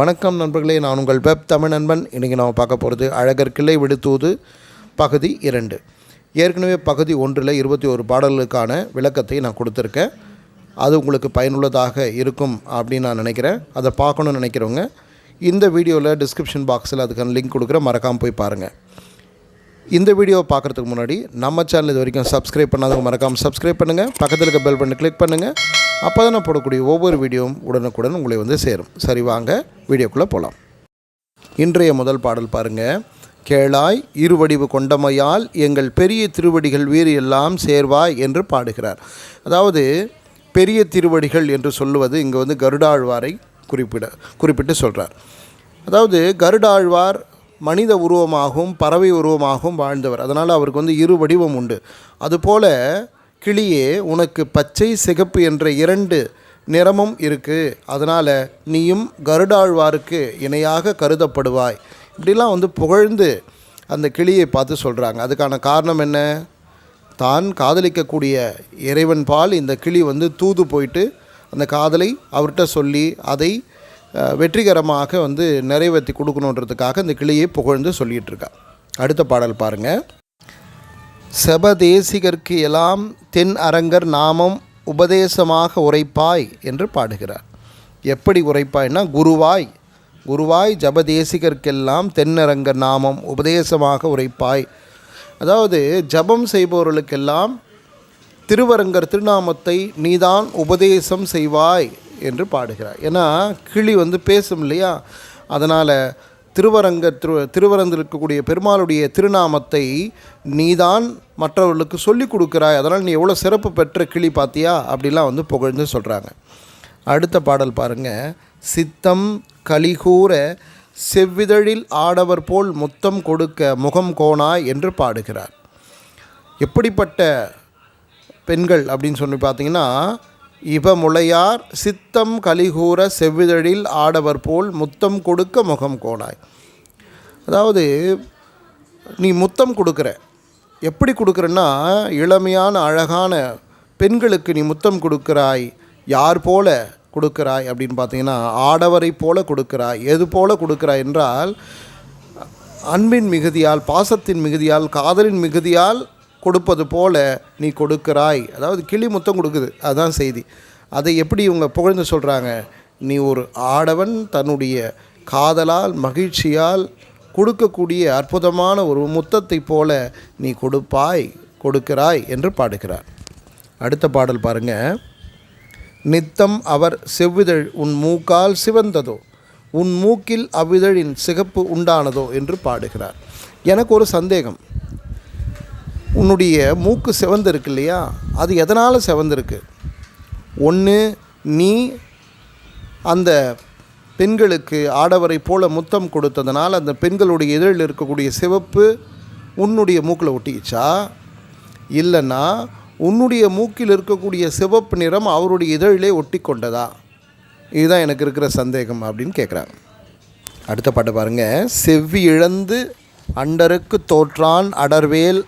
வணக்கம் நண்பர்களே நான் உங்கள் வெப் தமிழ் நண்பன். இன்றைக்கி நாம் பார்க்க போகிறது அழகர் கிளை விடுத்தூது பகுதி இரண்டு. ஏற்கனவே பகுதி ஒன்றில் இருபத்தி ஒரு பாடல்களுக்கான விளக்கத்தை நான் கொடுத்துருக்கேன். அது உங்களுக்கு பயனுள்ளதாக இருக்கும் அப்படின்னு நான் நினைக்கிறேன். அதை பார்க்கணும்னு நினைக்கிறவங்க இந்த வீடியோவில் டிஸ்கிரிப்ஷன் பாக்ஸில் அதுக்கான லிங்க் கொடுக்குறேன். மறக்காமல் போய் பாருங்கள் இந்த வீடியோவை பார்க்குறதுக்கு முன்னாடி நம்ம சேனல் இது வரைக்கும் சப்ஸ்கிரைப் பண்ணாதவங்க மறக்காமல் சப்ஸ்கிரைப் பண்ணுங்கள் பக்கத்தில் இருக்க பெல் பண்ணி கிளிக் பண்ணுங்கள் அப்போ தான் நான் போடக்கூடிய ஒவ்வொரு வீடியோவும் உடனுக்குடன் உங்களை வந்து சேரும். சரி வாங்க வீடியோக்குள்ளே போகலாம் இன்றைய முதல் பாடல் பாருங்க. கேளாய் இருவடிவு கொண்டமையால் எங்கள் பெரிய திருவடிகள் வீறு எல்லாம் சேர்வாய் என்று பாடுகிறார். அதாவது பெரிய திருவடிகள் என்று சொல்லுவது இங்கே வந்து கருடாழ்வாரை குறிப்பிட குறிப்பிட்டு சொல்கிறார் அதாவது கருடாழ்வார் மனித உருவமாகவும் பறவை உருவமாகவும் வாழ்ந்தவர். அதனால் அவருக்கு வந்து இரு வடிவம் உண்டு. அதுபோல கிளியே உனக்கு பச்சை சிகப்பு என்ற இரண்டு நிறமும் இருக்குது அதனால் நீயும் கருடாழ்வாருக்கு இணையாக கருதப்படுவாய். இப்படிலாம் வந்து புகழ்ந்து அந்த கிளியை பார்த்து சொல்கிறாங்க அதுக்கான காரணம் என்ன? தான் காதலிக்கக்கூடிய இறைவன் பால் இந்த கிளி வந்து தூது போயிட்டு அந்த காதலை அவர்கிட்ட சொல்லி அதை வெற்றிகரமாக வந்து நிறைவேற்றி கொடுக்கணுன்றதுக்காக இந்த கிளியை புகழ்ந்து சொல்லிகிட்டு இருக்கா. அடுத்த பாடல் பாருங்கள் செபதேசிகர்க்கு எல்லாம் தென் அரங்கர் நாமம் உபதேசமாக உரைப்பாய் என்று பாடுகிறார். எப்படி உரைப்பாய்னா குருவாய் குருவாய் ஜபதேசிகர்க்கெல்லாம் தென்னரங்கர் நாமம் உபதேசமாக உரைப்பாய். அதாவது ஜபம் செய்பவர்களுக்கெல்லாம் திருவரங்கர் திருநாமத்தை நீதான் உபதேசம் செய்வாய் என்று பாடுகிறார். ஏன்னா கிளி வந்து பேசும் இல்லையா? அதனால் திருவரங்க திரு திருவரங்கில் இருக்கக்கூடிய பெருமாளுடைய திருநாமத்தை நீதான் மற்றவர்களுக்கு சொல்லி கொடுக்குறாய். அதனால் நீ எவ்வளோ சிறப்பு பெற்ற கிளி பார்த்தியா அப்படிலாம் வந்து புகழ்ந்து சொல்கிறாங்க அடுத்த பாடல் பாருங்க. சித்தம் கலிகூர செவ்விதழில் ஆடவர் போல் முத்தம் கொடுக்க முகம் கோணா என்று பாடுகிறார். எப்படிப்பட்ட பெண்கள் அப்படின்னு சொல்லி பார்த்தீங்கன்னா இவ முளையார் சித்தம் கலிகூர செவ்விதழில் ஆடவர் போல் முத்தம் கொடுக்க முகம் கோணாய் அதாவது நீ முத்தம் கொடுக்குற. எப்படி கொடுக்குறன்னா இளமையான அழகான பெண்களுக்கு நீ முத்தம் கொடுக்குறாய் யார் போல கொடுக்குறாய் அப்படின்னு பார்த்தீங்கன்னா ஆடவரை போல கொடுக்குறாய் எது போல கொடுக்குறாய் என்றால் அன்பின் மிகுதியால் பாசத்தின் மிகுதியால் காதலின் மிகுதியால் கொடுப்பது போல நீ கொடுக்கிறாய். அதாவது கிளி முத்தம் கொடுக்குது. அதுதான் செய்தி. அதை எப்படி இவங்க புகழ்ந்து சொல்கிறாங்க நீ ஒரு ஆடவன் தன்னுடைய காதலால் மகிழ்ச்சியால் கொடுக்கக்கூடிய அற்புதமான ஒரு முத்தத்தைப் போல நீ கொடுப்பாய் கொடுக்கிறாய் என்று பாடுகிறார். அடுத்த பாடல் பாருங்க. நித்தம் அவர் செவ்விதழ் உன் மூக்கால் சிவந்ததோ உன் மூக்கில் அவ்விதழின் சிகப்பு உண்டானதோ என்று பாடுகிறார். எனக்கு ஒரு சந்தேகம். உன்னுடைய மூக்கு செவந்திருக்கு இல்லையா அது எதனால் சிவந்திருக்கு? ஒன்று நீ அந்த பெண்களுக்கு ஆடவரை போல முத்தம் கொடுத்ததுனால் அந்த பெண்களுடைய இதழில் இருக்கக்கூடிய சிவப்பு உன்னுடைய மூக்கில் ஒட்டிக்கிச்சா? இல்லைன்னா உன்னுடைய மூக்கில் இருக்கக்கூடிய சிவப்பு நிறம் அவருடைய இதழிலே ஒட்டி கொண்டதா இதுதான் எனக்கு இருக்கிற சந்தேகம் அப்படின்னு கேட்குறாங்க அடுத்த பாட்டு பாருங்கள் செவ்வி இழந்து அண்டருக்கு தோற்றான் அடர்வேல்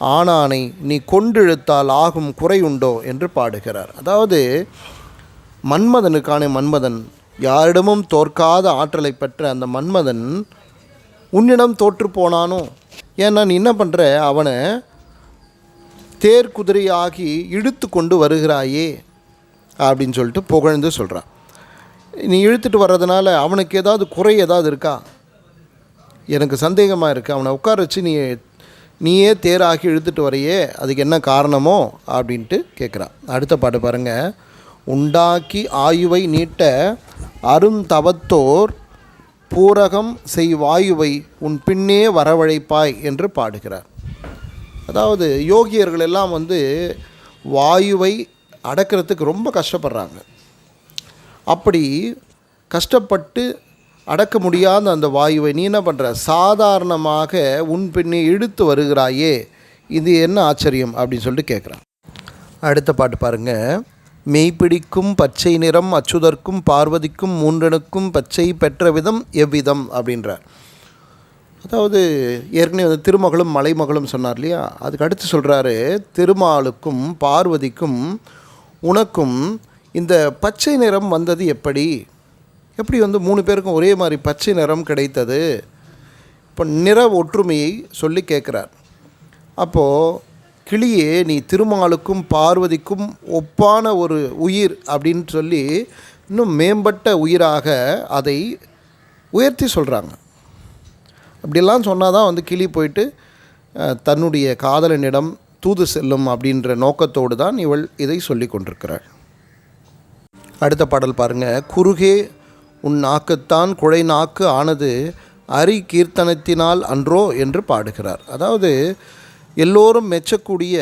ஆனானை நீ கொண்டிழுத்தால் ஆகும் குறையுண்டோ என்று பாடுகிறார். அதாவது மன்மதனுக்கான மன்மதன் யாரிடமும் தோற்காத ஆற்றலை பெற்ற அந்த மன்மதன் உன்னிடம் தோற்று போனானோ? ஏன்னா நீ என்ன பண்ணுற அவனை தேர் குதிரையாகி இழுத்து கொண்டு வருகிறாயே அப்படின்னு சொல்லிட்டு புகழ்ந்து சொல்கிறான் நீ இழுத்துட்டு வர்றதுனால அவனுக்கு ஏதாவது குறை ஏதாவது இருக்கா? எனக்கு சந்தேகமாக இருக்குது அவனை உட்கார வச்சு நீ நீயே தேராகி இழுத்துட்டு வரையே அதுக்கு என்ன காரணமோ அப்படின்ட்டு கேட்குறான் அடுத்த பாட்டு பாருங்கள் உண்டாக்கி ஆயுவை நீட்ட அருந்தவத்தோர் பூரகம் செய் வாயுவை உன் பின்னே வரவழைப்பாய் என்று பாடுகிறார். அதாவது யோகியர்கள் எல்லாம் வந்து வாயுவை அடக்கிறதுக்கு ரொம்ப கஷ்டப்படுறாங்க. அப்படி கஷ்டப்பட்டு அடக்க முடியாத அந்த வாயுவை நீ என்ன பண்ணுற சாதாரணமாக உன் பின்னே இழுத்து வருகிறாயே. இது என்ன ஆச்சரியம் அப்படின்னு சொல்லிட்டு கேட்குறான் அடுத்த பாட்டு பாருங்கள் மெய்ப்பிடிக்கும் பச்சை நிறம் அச்சுதற்கும் பார்வதிக்கும் மூன்றனுக்கும் பச்சை பெற்ற விதம் எவ்விதம் அப்படின்றார். அதாவது ஏற்கனவே வந்து திருமகளும் மலைமகளும் சொன்னார் இல்லையா? அதுக்கு அடுத்து சொல்கிறாரு திருமாலுக்கும் பார்வதிக்கும் உனக்கும் இந்த பச்சை நிறம் வந்தது எப்படி? எப்படி வந்து மூணு பேருக்கும் ஒரே மாதிரி பச்சை நிறம் கிடைத்தது? இப்போ நிற ஒற்றுமையை சொல்லி கேட்குறார். அப்போது கிளியே நீ திருமாலுக்கும் பார்வதிக்கும் ஒப்பான ஒரு உயிர் அப்படின்னு சொல்லி இன்னும் மேம்பட்ட உயிராக அதை உயர்த்தி சொல்கிறாங்க அப்படிலாம் சொன்னால் தான் வந்து கிளி போயிட்டு தன்னுடைய காதலனிடம் தூது செல்லும் அப்படின்ற நோக்கத்தோடு தான் இவள் இதை சொல்லி கொண்டிருக்கிறாள். அடுத்த பாடல் பாருங்க. குறுகே உன் நாக்குத்தான் குழை நாக்கு ஆனது அரி கீர்த்தனத்தினால் அன்றோ என்று பாடுகிறார். அதாவது எல்லோரும் மெச்சக்கூடிய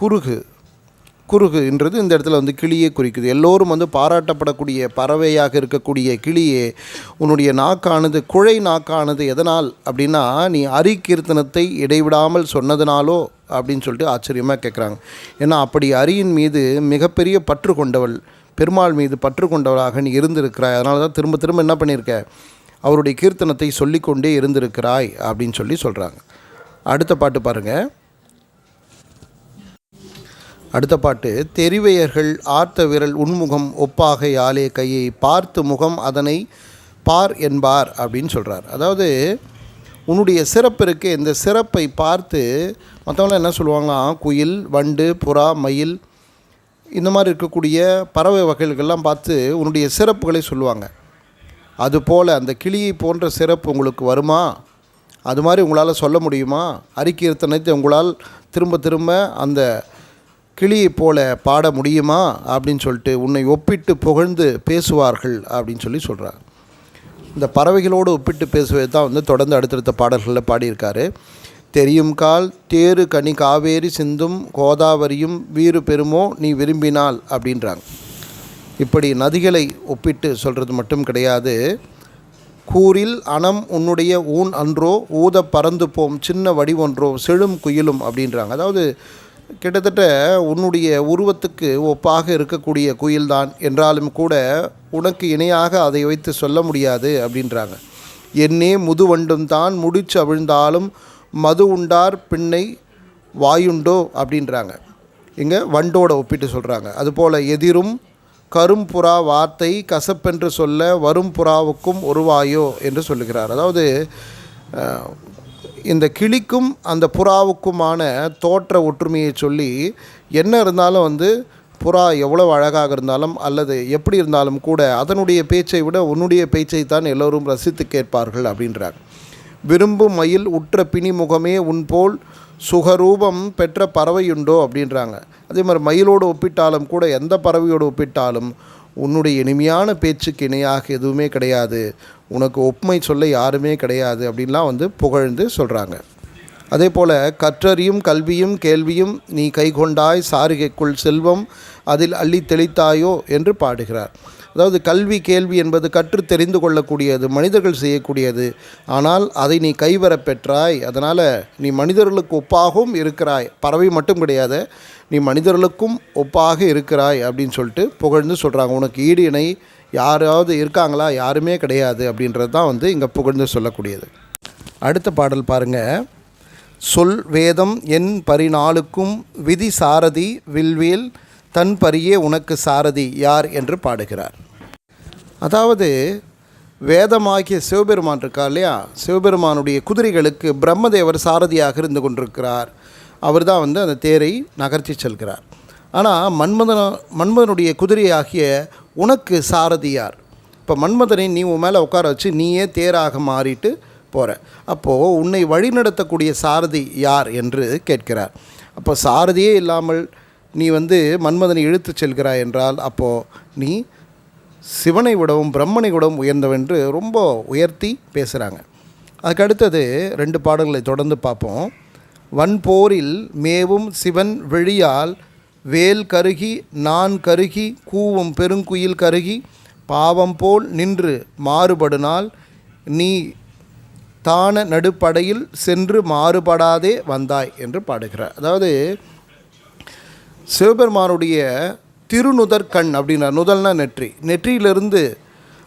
குறுகு குறுகுன்றது இந்த இடத்துல வந்து கிளியே குறிக்குது. எல்லோரும் வந்து பாராட்டப்படக்கூடிய பறவையாக இருக்கக்கூடிய கிளியே உன்னுடைய நாக்கானது குழை நாக்கானது எதனால் அப்படின்னா நீ அரி கீர்த்தனத்தை இடைவிடாமல் சொன்னதுனாலோ அப்படின்னு சொல்லிட்டு ஆச்சரியமாக கேட்குறாங்க ஏன்னா அப்படி அரியின் மீது மிகப்பெரிய பற்று கொண்டவள் பெருமாள் மீது பற்று கொண்டவராக நீ இருந்திருக்கிறாய். அதனால தான் திரும்ப திரும்ப என்ன பண்ணியிருக்க? அவருடைய கீர்த்தனத்தை சொல்லிக்கொண்டே இருந்திருக்கிறாய் அப்படின்னு சொல்லி சொல்கிறாங்க அடுத்த பாட்டு பாருங்கள் அடுத்த பாட்டு தெரிவையர்கள் ஆர்த்த விரல் உன்முகம் ஒப்பாக யாலே கையை பார்த்து முகம் அதனை பார் என்பார் அப்படின்னு சொல்கிறார் அதாவது உன்னுடைய சிறப்பு இருக்கு இந்த சிறப்பை பார்த்து மற்றவங்களாம் என்ன சொல்லுவாங்களாம்? குயில் வண்டு புறா மயில் இந்த மாதிரி இருக்கக்கூடிய பறவை வகைகள்லாம் பார்த்து உன்னுடைய சிறப்புகளை சொல்லுவாங்க. அதுபோல் அந்த கிளியை போன்ற சிறப்பு உங்களுக்கு வருமா? அது மாதிரி உங்களால் சொல்ல முடியுமா? அறிக்கீர்த்தனத்தை உங்களால் திரும்ப திரும்ப அந்த கிளியைப் போல பாட முடியுமா? அப்படின்னு சொல்லிட்டு உன்னை ஒப்பிட்டு புகழ்ந்து பேசுவார்கள் அப்படின்னு சொல்லி சொல்கிறாங்க இந்த பறவைகளோடு ஒப்பிட்டு பேசுவது தான் வந்து தொடர்ந்து அடுத்தடுத்த பாடல்களில் பாடியிருக்காரு. தெரியும் கால் தேரு கனி காவேரி சிந்தும் கோதாவரியும் வீறு பெருமோ நீ விரும்பினால் அப்படின்றாங்க. இப்படி நதிகளை ஒப்பிட்டு சொல்கிறது மட்டும் கிடையாது. கூரில் அணம் உன்னுடைய ஊன் அன்றோ ஊத பறந்து போம் சின்ன வடிவொன்றோ செழும் குயிலும் அப்படின்றாங்க. அதாவது கிட்டத்தட்ட உன்னுடைய உருவத்துக்கு ஒப்பாக இருக்கக்கூடிய குயில்தான். என்றாலும் கூட உனக்கு இணையாக அதை வைத்து சொல்ல முடியாது அப்படின்றாங்க. என்னே முதுவண்டும் தான் முடிச்சு அவிழ்ந்தாலும் மது உண்டார் பின்னை வாயுண்டோ அப்படின்றாங்க. இங்கே வண்டோட ஒப்பிட்டு சொல்கிறாங்க அதுபோல் எதிரும் கரும்புறா வார்த்தை கசப்பென்று சொல்ல வரும் புறாவுக்கும் ஒருவாயோ என்று சொல்லுகிறார். அதாவது இந்த கிளிக்கும் அந்த புறாவுக்குமான தோற்ற ஒற்றுமையை சொல்லி என்ன இருந்தாலும் வந்து புறா எவ்வளவு அழகாக இருந்தாலும் அல்லது எப்படி இருந்தாலும் கூட அதனுடைய பேச்சை விட உன்னுடைய பேச்சை தான் எல்லோரும் ரசித்து கேட்பார்கள் அப்படின்றாங்க. விரும்பும் மயில் உற்ற பிணி முகமே உன்போல் சுகரூபம் பெற்ற பறவையுண்டோ அப்படின்றாங்க. அதே மாதிரி மயிலோடு ஒப்பிட்டாலும் கூட எந்த பறவையோடு ஒப்பிட்டாலும் உன்னுடைய இனிமையான பேச்சுக்கு இணையாக எதுவுமே கிடையாது. உனக்கு ஒப்புமை சொல்ல யாருமே கிடையாது அப்படின்லாம் வந்து புகழ்ந்து சொல்கிறாங்க அதே போல் கற்றறியும் கல்வியும் கேள்வியும் நீ கைகொண்டாய் சாரிகைக்குள் செல்வம் அதில் அள்ளி தெளித்தாயோ என்று பாடுகிறார். அதாவது கல்வி கேள்வி என்பது கற்று தெரிந்து கொள்ளக்கூடியது மனிதர்கள் செய்யக்கூடியது. ஆனால் அதை நீ கைவரப் பெற்றாய். அதனால் நீ மனிதர்களுக்கு ஒப்பாகவும் இருக்கிறாய். பறவை மட்டும் கிடையாது நீ மனிதர்களுக்கும் ஒப்பாக இருக்கிறாய் அப்படின்னு சொல்லிட்டு புகழ்ந்து சொல்கிறாங்க உனக்கு ஈடு இணை யாராவது இருக்காங்களா? யாருமே கிடையாது அப்படின்றது தான் வந்து இங்கே புகழ்ந்து சொல்லக்கூடியது. அடுத்த பாடல் பாருங்கள் சொல் வேதம் என் பரிநாளுக்கும் விதி சாரதி வில்வேல் தன் பரியே உனக்கு சாரதி யார் என்று பாடுகிறார். அதாவது வேதமாகிய சிவபெருமான் இருக்கா இல்லையா? சிவபெருமானுடைய குதிரைகளுக்கு பிரம்மதேவர் சாரதியாக இருந்து கொண்டிருக்கிறார். அவர் தான் வந்து அந்த தேரை நகர்த்தி செல்கிறார். ஆனால் மன்மதன மன்மதனுடைய குதிரையாகிய உனக்கு சாரதியார் இப்போ மன்மதனை நீ உன் மேலே உட்கார வச்சு நீயே தேராக மாறிட்டு போகிற அப்போது உன்னை வழிநடத்தக்கூடிய சாரதி யார் என்று கேட்கிறார். அப்போ சாரதியே இல்லாமல் நீ வந்து மன்மதனை இழுத்துச் செல்கிறாய் என்றால் அப்போது நீ சிவனை விடவும் பிரம்மனை விடவும் உயர்ந்தவென்று ரொம்ப உயர்த்தி பேசுகிறாங்க அதுக்கு அடுத்தது ரெண்டு பாடல்களை தொடர்ந்து பார்ப்போம். வன்போரில் மேவும் சிவன் வெளியால் வேல் கருகி நான் கருகி கூவும் பெருங்குயில் கருகி பாவம் போல் நின்று மாறுபடுனால் நீ தான நடுப்படையில் சென்று மாறுபடாதே வந்தாய் என்று பாடுகிறார். அதாவது சிவபெருமானுடைய திருநுதற் கண் அப்படின்னார். நுதல்னா நெற்றி. நெற்றியிலிருந்து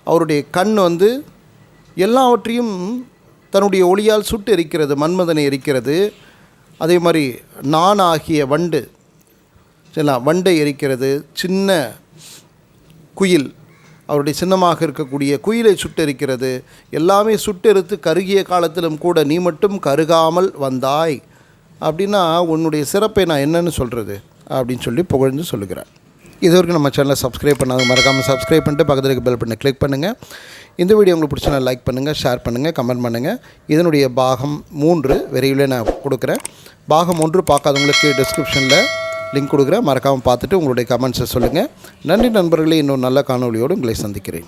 அவருடைய கண் வந்து எல்லாவற்றையும் தன்னுடைய ஒளியால் சுட்டு எரிக்கிறது மன்மதனை எரிக்கிறது. அதே மாதிரி நான் ஆகிய வண்டு சரிங்களா? வண்டை எரிக்கிறது. சின்ன குயில் அவருடைய சின்னமாக இருக்கக்கூடிய குயிலை சுட்டெரிக்கிறது எல்லாமே சுட்டெரித்து கருகிய காலத்திலும் கூட நீ மட்டும் கருகாமல் வந்தாய். அப்படின்னா உன்னுடைய சிறப்பை நான் என்னன்னு சொல்கிறது அப்படின்னு சொல்லி புகழ்ந்து சொல்லுகிறார். இது வரைக்கும் நம்ம சேனலை சப்ஸ்கிரைப் பண்ணாத மறக்காமல் சப்ஸ்கிரைப் பண்ணிட்டு பக்கத்தில் இருக்க பெல் பண்ணி கிளிக் பண்ணுங்கள் இந்த வீடியோ உங்களுக்கு பிடிச்சா லைக் பண்ணுங்கள் ஷேர் பண்ணுங்கள் கமெண்ட் பண்ணுங்கள் இதனுடைய பாகம் மூன்று விரைவில் நான் கொடுக்குறேன். பாகம் ஒன்று பார்க்காதவங்களுக்கு டிஸ்கிரிப்ஷனில் லிங்க் கொடுக்குறேன். மறக்காமல் பார்த்துட்டு உங்களுடைய கமெண்ட்ஸை சொல்லுங்கள் நன்றி நண்பர்களே இன்னும் நல்ல காணொளியோடு உங்களை சந்திக்கிறேன்.